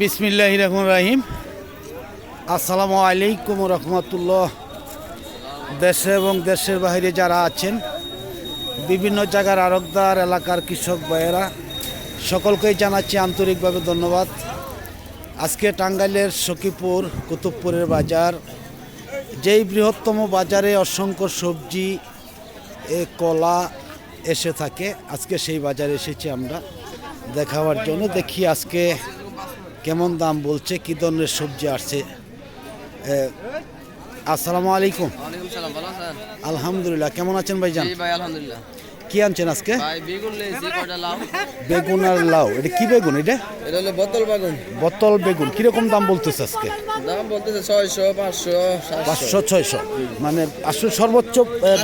বিসমিল্লাহ রহমান রাহিম। আসসালামু আলাইকুম রহমতুল্লাহ। দেশে এবং দেশের বাইরে যারা আছেন, বিভিন্ন জায়গার আরকদার এলাকার কৃষক ভাইয়েরা, সকলকেই জানাচ্ছি আন্তরিকভাবে ধন্যবাদ। আজকে টাঙ্গাইলের সখীপুর, কুতুবপুরের বাজার, যেই বৃহত্তম বাজারে অসংখ্য সবজি, এ কলা এসে থাকে, আজকে সেই বাজারে এসেছি আমরা। দেখাবার জন্য দেখি আজকে কেমন দাম বলছে কি ধরনের সবজি আসছে। আসসালামু আলাইকুম। আলহামদুলিল্লাহ কেমন আছেন ভাইজান? ভাই আলহামদুলিল্লাহ। কি আনছেন আজকে? বেগুন আর লাউ। এটা কি বেগুন এটা? এটা হলো বোতল বাগুন। বোতল বেগুন। কীরকম দাম বলতেছে আজকে? দাম বলতেছে ছয়শো পাঁচশো পাঁচশো ছয়শো। মানে আসলে সর্বোচ্চ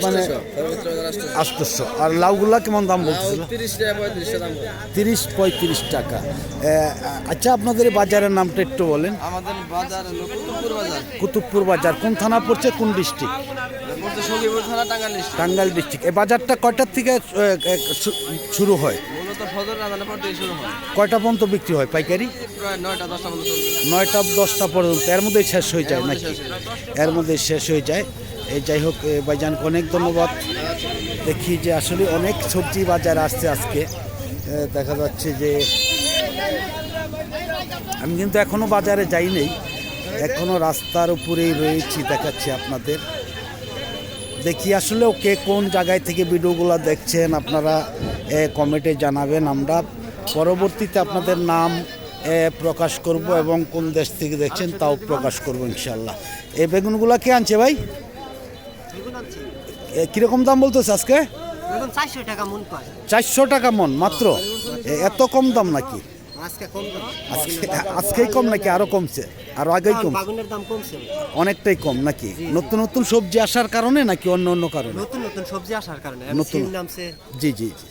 মানে আটশোশো আর লাউগুলা কেমন দাম বলতেছিল তিরিশ পঁয়ত্রিশ টাকা। আচ্ছা আপনাদের বাজারের নামটা একটু বলেন। আমাদের বাজার। কুতুবপুর বাজার। কোন থানা পড়ছে কোন ডিস্ট্রিক্ট? সখীপুর থানা টাঙ্গাইল ডিস্ট্রিক্ট। টাঙ্গাইল ডিস্ট্রিক্ট এই বাজারটা কয়টার থেকে শুরু হয়? মূলত ফজর রাজানের পর থেকে শুরু হয়। কয়টা পর্যন্ত বিক্রি হয় পাইকারি? নয়টা দশটা মতো নয়টা দশটা পর্যন্ত। এর মধ্যেই শেষ হয়ে যায় নাকি? এর মধ্যে শেষ হয়ে যায়। এই যাই হোক ভাইজানকে অনেক ধন্যবাদ। দেখি যে আসলে অনেক সবজি বাজার আসছে আজকে। দেখা যাচ্ছে যে আমি কিন্তু এখনও বাজারে যাই নেই। এখনও রাস্তার উপরেই রয়েছি দেখাচ্ছি আপনাদের। দেখি আসলে কে কোন জায়গায় থেকে ভিডিওগুলো দেখছেন আপনারা এ, কমেন্টে জানাবেন। আমরা পরবর্তীতে আপনাদের নাম প্রকাশ করব এবং কোন দেশ থেকে দেখছেন তাও প্রকাশ করব ইনশাল্লাহ এই বেগুনগুলো কে আনছে ভাই? কীরকম দাম বলতেছে আজকে? চারশো টাকা মন চারশো টাকা মন মাত্র? এত কম দাম নাকি? আজকে কম আজকেই কম নাকি? আরও কমছে? আরও আগেই কম বাগুনের দাম কমছে। অনেকটাই কম নাকি? নতুন নতুন সবজি আসার কারণে নাকি অন্য অন্য কারণে? নতুন নতুন সবজি আসার কারণে। নতুন। নামছে। জি জি জি।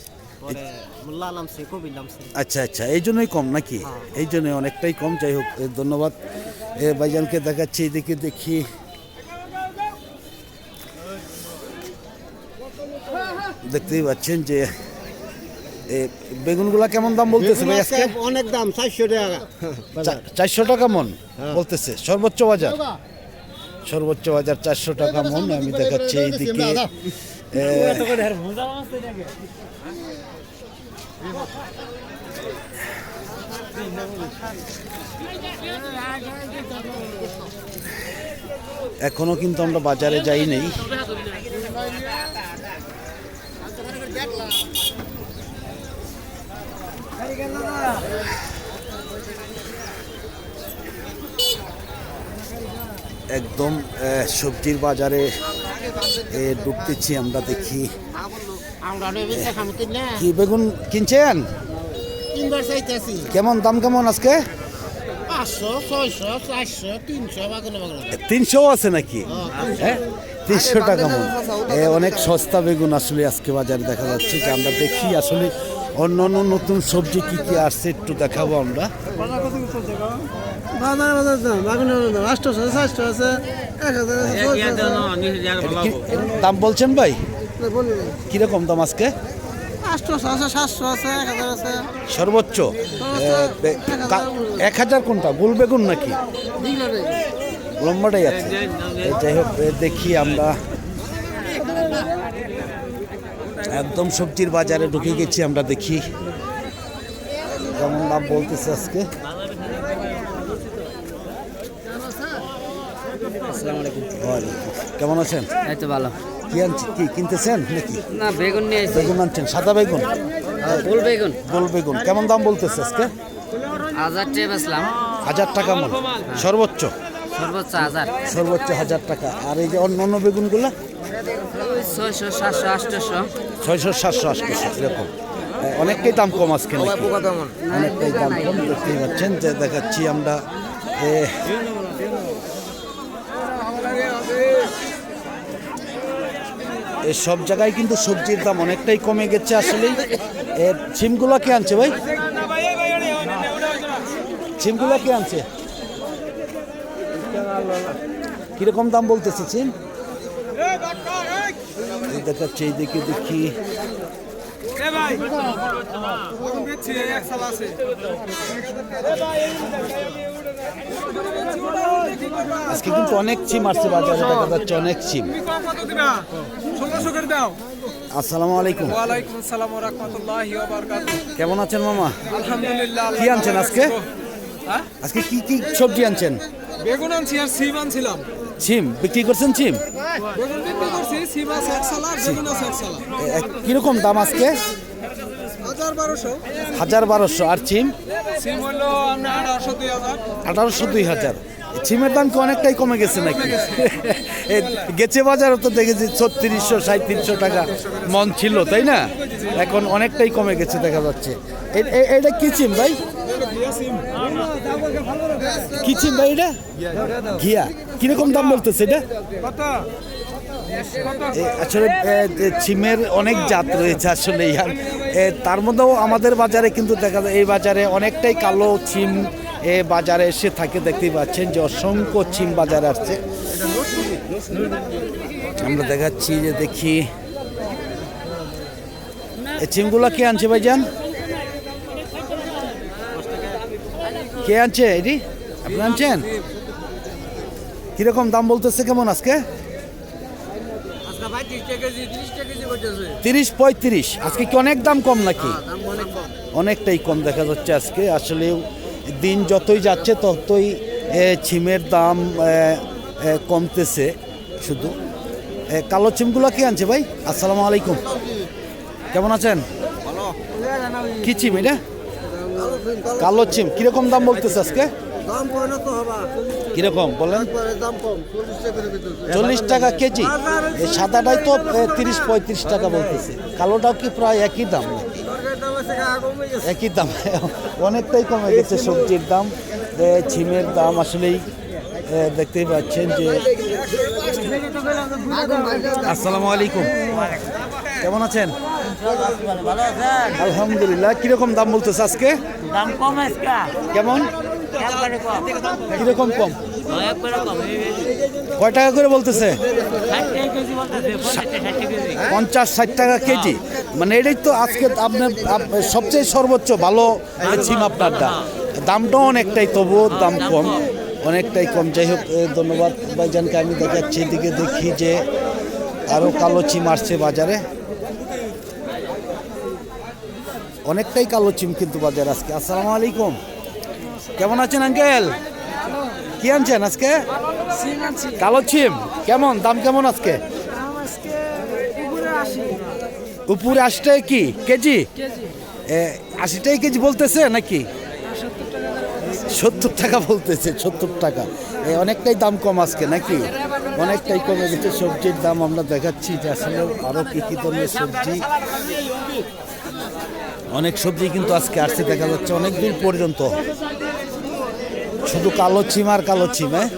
আচ্ছা আচ্ছা এই জন্যই কম নাকি? এই জন্যই অনেকটাই কম। যাই হোক ধন্যবাদ। এ ভাইজানকে দেখাচ্ছি এদিকে দেখি। দেখতেই পাচ্ছেন যে বেগুনগুলা কেমন দাম বলতেছে ভাই আজকে? অনেক দাম চারশো টাকা। চারশো টাকা মন বলতেছে সর্বোচ্চ বাজার। সর্বোচ্চ বাজার চারশো টাকা মন আমি দেখাচ্ছি এইদিকে। এখনও কিন্তু আমরা বাজারে যাই নেই। একদম সবজির বাজারে ঢুকতেছি আমরা দেখি। কি বেগুন কিনছেন? কেমন দাম কেমন আজকে? তিনশো আছে নাকি? হ্যাঁ তিনশো। টাকা মন এ, অনেক সস্তা বেগুন আসলে আজকে বাজারে দেখা যাচ্ছে। যে আমরা দেখি আসলে অন্য অন্য নতুন সবজি কি কি আসছে একটু দেখাবো আমরা। বাজার বাজার দাম বলছেন ভাই? কীরকম দাম আজকে? আটশোশো সাতশো আছে এক হাজার আছে। সর্বোচ্চ? এক হাজার কোনটা? গোল বেগুন নাকি? লম্বাটাই আছে। যাই হোক দেখি আমরা। একদম সবজির বাজারে ঢুকে গেছি আমরা দেখি। কেমন দাম বলতেছে আজকে। কেমন আছেন? এই তো ভালো। কি আনছি কি কিনতেছেন নাকি? না বেগুন নিয়ে আসছি। বেগুন আনছেন সাদা বেগুন? ফুল বেগুন। গোল বেগুন। কেমন দাম বলতেছে আজকে? হাজার টাকা বেচলাম। হাজার টাকা মন। সর্বোচ্চ? সর্বোচ্চ হাজার। সর্বোচ্চ হাজার টাকা। আর এই যে অন্য অন্য বেগুনগুলো? ছয়শো সাতশো আটশোশো। ছয়শো সাতশো আটশো এরকম। অনেকটাই দাম কম আজকে অনেকটাই দাম কম দেখতেই পাচ্ছেন যে দেখাচ্ছি আমরা। সব জায়গায় কিন্তু সবজির দাম অনেকটাই কমে গেছে আসলে সিমগুলো কে আনছে ভাই? সিমগুলো কে আনছে? কীরকম দাম বলতেছে সিম? দেখাচ্ছে এইদিকে দেখি। আজকে কিন্তু অনেক চিম আসছে বাজারে দেখা যাচ্ছে অনেক চিম দাও আসসালামু আলাইকুম। ওয়ালাইকুম আসসালাম রহমতুল্লাহি কেমন আছেন মামা? আলহামদুলিল্লাহ কি আনছেন আজকে? আজকে কি কি সবজি আনছেন? বেগুন আনছি আর সিম আনছিলাম। চিম বিক্রি করছেন সিম কীরকম দাম আজকে? হাজার বারোশো। আর চিম সিম আঠারোশো দুই হাজার। চিমের দাম কি অনেকটাই কমে গেছে নাকি? গেছে বাজারও তো দেখেছি ছত্রিশশো সাঁত্রিশশো টাকা মন ছিল তাই না? এখন অনেকটাই কমে গেছে দেখা যাচ্ছে। এটা কি চিম ভাই? কি ভাই এটা? ঘিয়া। কীরকম দাম বলতেছে এটা? আসলে চিমের অনেক জাত রয়েছে আসলে এ, তার মধ্যেও আমাদের বাজারে কিন্তু দেখা যায় এই বাজারে অনেকটাই কালো চিম এ বাজারে এসে থাকে দেখতেই পাচ্ছেন যে অসংখ্য চিম বাজারে আসছে। আমরা দেখাচ্ছি যে দেখি। এই চিমগুলো কে আনছে ভাইজান? কে আনছে এটি? আপনি আনছেন? কীরকম দাম বলতেছে কেমন আজকে? তিরিশ পঁয়ত্রিশ। আজকে কি অনেক দাম কম নাকি? অনেকটাই কম দেখা যাচ্ছে আজকে। আসলে দিন যতই যাচ্ছে ততই ছিমের দাম কমতেছে শুধু। কালো চিমগুলো কে আনছে ভাই? আসসালামু আলাইকুম। কেমন আছেন? কি চিম এটা? কালো চিম কীরকম দাম বলতেছে আজকে? কীরকম বলেন? চল্লিশ টাকা কেজি? এই সাদাটাই তো তিরিশ পঁয়ত্রিশ টাকা বলতেছে। কালোটাও কি প্রায় একই দাম? একই দাম। অনেকটাই কমে গেছে সবজির দাম। ছিমের দাম আসলেই দেখতেই পাচ্ছেন যে আসসালামু আলাইকুম। কেমন আছেন? আলহামদুলিল্লাহ কীরকম দাম বলতেছে আজকে? দাম কম আজকে। কেমন? কীরকম কম? কয় টাকা করে বলতেছে? পঞ্চাশ ষাট টাকা কেজি। মানে এটাই তো আজকে আপনার সবচেয়ে সর্বোচ্চ ভালো ছিম আপনারটা। দামটাও অনেকটাই তবুও দাম কম। অনেকটাই কম। যাই হোক ধন্যবাদ ভাইজানকে। আমি দেখাচ্ছি এদিকে দেখি যে আরও কালো চিম আসছে বাজারে। অনেকটাই কালো চিম কিন্তু বাজারে আজকে। আসসালামু আলাইকুম। কেমন আছেন আঙ্কেল? কি আনছেন আজকে? কালো চিম। কেমন? দাম কেমন আজকে? উপরে আশি কি? কেজি? এ, আশি টাকা কেজি বলতেছে নাকি? সত্তর টাকা বলতেছে সত্তর টাকা। এ, অনেকটাই দাম কম আজকে নাকি? অনেকটাই কমে গেছে সবজির দাম। আমরা দেখাচ্ছি যে আসলে আরও কী কী ধরনের সবজি অনেক সবজি কিন্তু আজকে আসছে দেখা যাচ্ছে অনেক দূর পর্যন্ত। শুধু কালো চিম আর কালো চিম হ্যাঁ?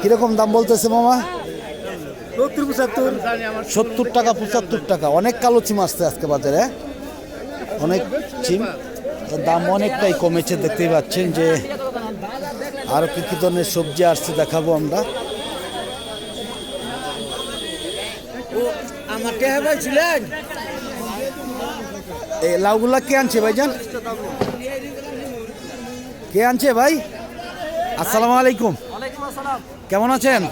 কীরকম দাম বলতেছে মামা? সত্তর টাকা পঁচাত্তর টাকা। অনেক কালো চিম আসছে আজকে বাজারে অনেক চিম দাম অনেকটাই কমেছে দেখতেই পাচ্ছেন যে আরও কী কী ধরনের সবজি আসছে দেখাবো আমরা। আমার কে ভাই ছিলেন? এই লাউগুলা কে আনছে ভাইজান? কে আনছে ভাই? আসসালামু আলাইকুম। কেমন আছেন?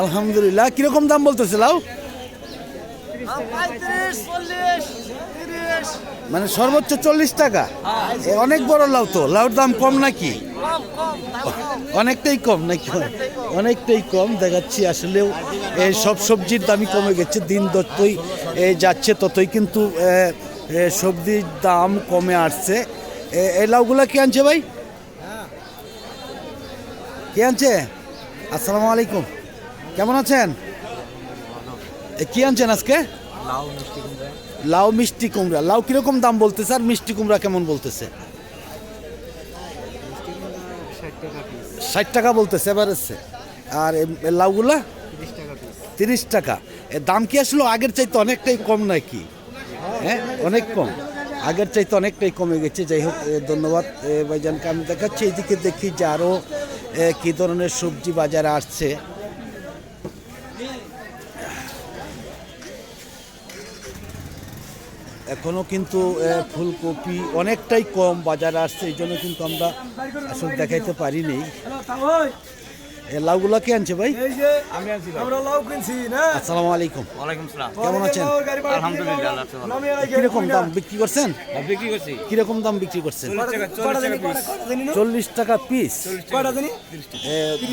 আলহামদুলিল্লাহ। কীরকম দাম বলতেছে লাউ? মানে সর্বোচ্চ চল্লিশ টাকা। অনেক বড় লাউ তো। লাউর দাম কম নাকি? অনেকটাই কম নাকি? অনেকটাই কম দেখাচ্ছি আসলেও এই সব সবজির দামই কমে গেছে দিন যতই যাচ্ছে ততই কিন্তু সবজির দাম কমে আসছে। এই লাউগুলা কে আনছে ভাই? কে আনছে? আসসালামু আলাইকুম। কেমন আছেন? কি আনছেন আজকে? লাউ মিষ্টি কুমড়া। লাউ কীরকম দাম বলতেছে আর মিষ্টি কুমড়া কেমন বলতেছে? ষাট টাকা বলতেছে এসছে আর লাউগুলা? তিরিশ টাকা এর দাম কি আসলো আগের চাইতে অনেকটাই কম নাকি? হ্যাঁ অনেক কম। আগের চাইতে অনেকটাই কমে গেছে। যাই হোক ধন্যবাদ। ভাইজানকে আমি দেখাচ্ছি। এদিকে দেখি যে আরও কী ধরনের সবজি বাজারে আসছে। এখনও কিন্তু ফুলকপি অনেকটাই কম বাজারে আসছে এই জন্য কিন্তু আমরা আসলে দেখাইতে পারিনি। এ, লাউগুলা কে আনছে ভাই? আমরা লাউ কিনছি না? আসসালামু আলাইকুম। ওয়ালাইকুম সালাম। কেমন আছেন? আলহামদুলিল্লাহ কীরকম দাম বিক্রি করছেন? বিক্রি করছি। কীরকম দাম বিক্রি করছেন? চল্লিশ টাকা পিস।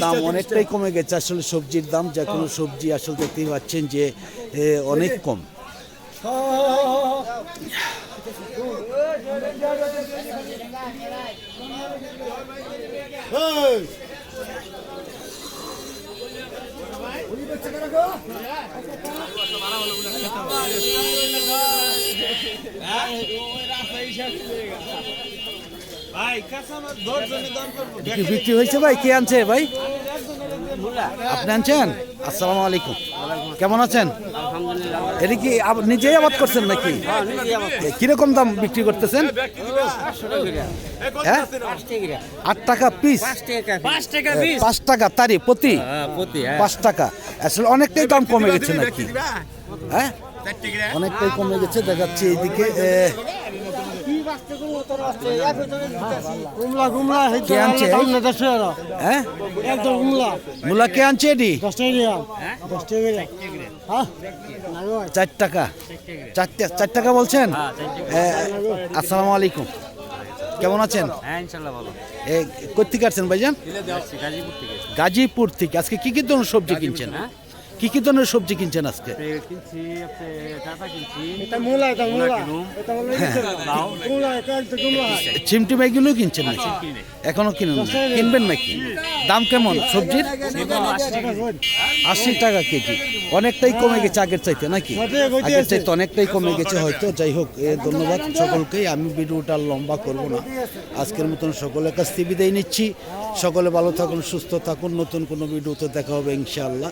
দাম অনেকটাই কমে গেছে। আসলে সবজির দাম যে কোনো সবজি আসলে দেখতেই পাচ্ছেন যে অনেক কম। বিক্রি হয়েছে ভাই? কে আনছে ভাই? আপনি আনছেন? আসসালামু আলাইকুম। কেমন আছেন? এটা কি নিজেই আবাদ করছেন নাকি? এ, কীরকম দাম বিক্রি করতেছেন? হ্যাঁ? আট টাকা পিস পাঁচ টাকা তারি প্রতি? প্রতি পাঁচ টাকা। আসলে অনেকটাই দাম কমে গেছে নাকি? হ্যাঁ? অনেকটাই কমে গেছে দেখাচ্ছি এইদিকে। কে আনছে? হ্যাঁ? মূলা কে আনছে এটি? হ্যাঁ? চার টাকা। চার টাকা বলছেন? এ, আসসালামু আলাইকুম। কেমন আছেন? হ্যাঁ ইনশাআল্লাহ কোথেকে আসছেন ভাইজান? গাজীপুর থেকে। গাজীপুর থেকে। আজকে কি কি ধরনের সবজি কিনছেন? কি কি ধরনের সবজি কিনছেন আজকে? কুমলা চিমটিম এগুলো কিনছেন? নাকি? এখনও কিনুন কিনবেন নাকি? দাম কেমন? সবজির? আশি টাকা কেজি। অনেকটাই কমে গেছে আগের চাইতে নাকি? আগের চাইতে অনেকটাই কমে গেছে হয়তো। যাই হোক এ, ধন্যবাদ সকলকেই আমি ভিডিওটা লম্বা করব না। আজকের মতন সকলের কাছ থেকে বিদায় নিচ্ছি। সকলে ভালো থাকুন সুস্থ থাকুন। নতুন কোনো ভিডিওতে দেখা হবে ইনশাআল্লাহ।